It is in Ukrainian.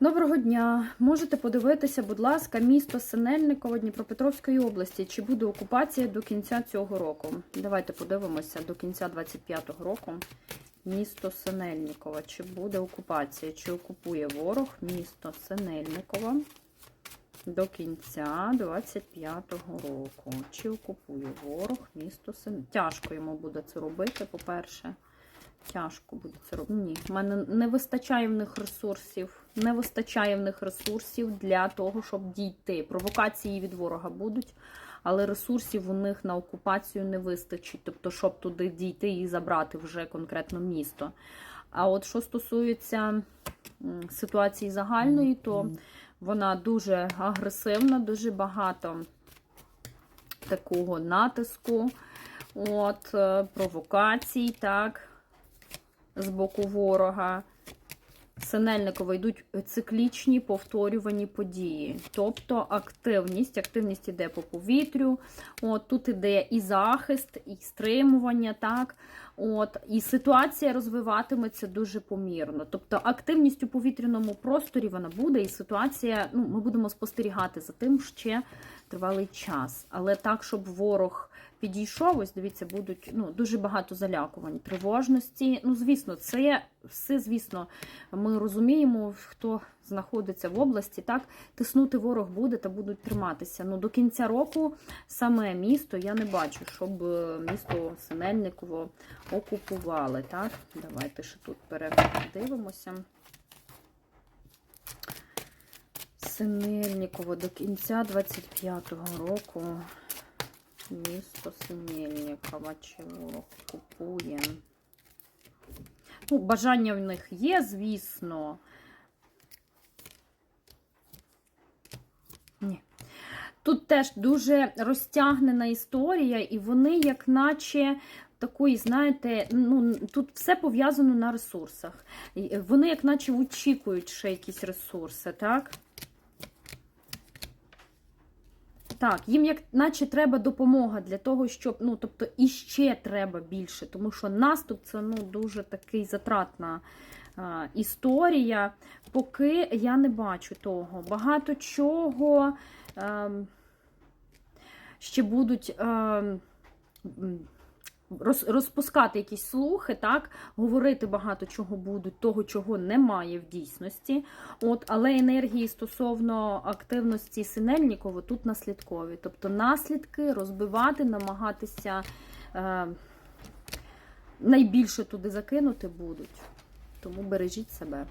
Доброго дня! Можете подивитися, будь ласка, місто Синельниково Дніпропетровської області. Чи буде окупація до кінця цього року? Давайте подивимося до кінця 25-го року. Місто Синельниково. Чи буде окупація? Чи окупує ворог місто Синельниково до кінця 25-го року? Чи окупує ворог місто Синельниково? Тяжко йому буде це робити, по-перше. Тяжко буде це робити. Ні, в мене не вистачає в них ресурсів. Не вистачає в них ресурсів для того, щоб дійти. Провокації від ворога будуть, але ресурсів у них на окупацію не вистачить. Тобто, щоб туди дійти і забрати вже конкретно місто. А от що стосується ситуації загальної, то вона дуже агресивна, дуже багато такого натиску, от, е, провокацій, так з боку ворога. Синельниково йдуть циклічні повторювані події. Тобто активність. Активність іде по повітрю. От, Тут іде і захист, і стримування, так? От, і ситуація розвиватиметься дуже помірно. Тобто активність у повітряному просторі вона буде, і ситуація, ну, ми будемо спостерігати за тим ще тривалий час. Але так, щоб ворог підійшов, ось дивіться, будуть ну, дуже багато залякувань, тривожності. Ну, звісно, це все, звісно, ми розуміємо, хто знаходиться в області, так, тиснути ворог буде та будуть триматися. Ну, до кінця року саме місто я не бачу, щоб е, місто Синельниково окупували. Так? Давайте ще тут передивимося. Синельниково до кінця 25-го року. Місто Синельниково чи ворог купує. Ну, бажання в них є, звісно. Ні. Тут теж дуже розтягнена історія, і вони, як наче, такої, знаєте, ну, тут все пов'язано на ресурсах. Вони, як наче, очікують ще якісь ресурси, так? Так, їм як наче треба допомога для того, щоб, ну, тобто, іще треба більше, тому що наступ це ну, дуже такий затратна а, історія. Поки я не бачу того. Багато чого а, ще будуть. А, роз- Розпускати якісь слухи, так, говорити багато чого будуть, того, чого немає в дійсності. От, але енергії стосовно активності Синельнікова тут наслідкові. Тобто наслідки розбивати, намагатися е, найбільше туди закинути будуть. Тому бережіть себе.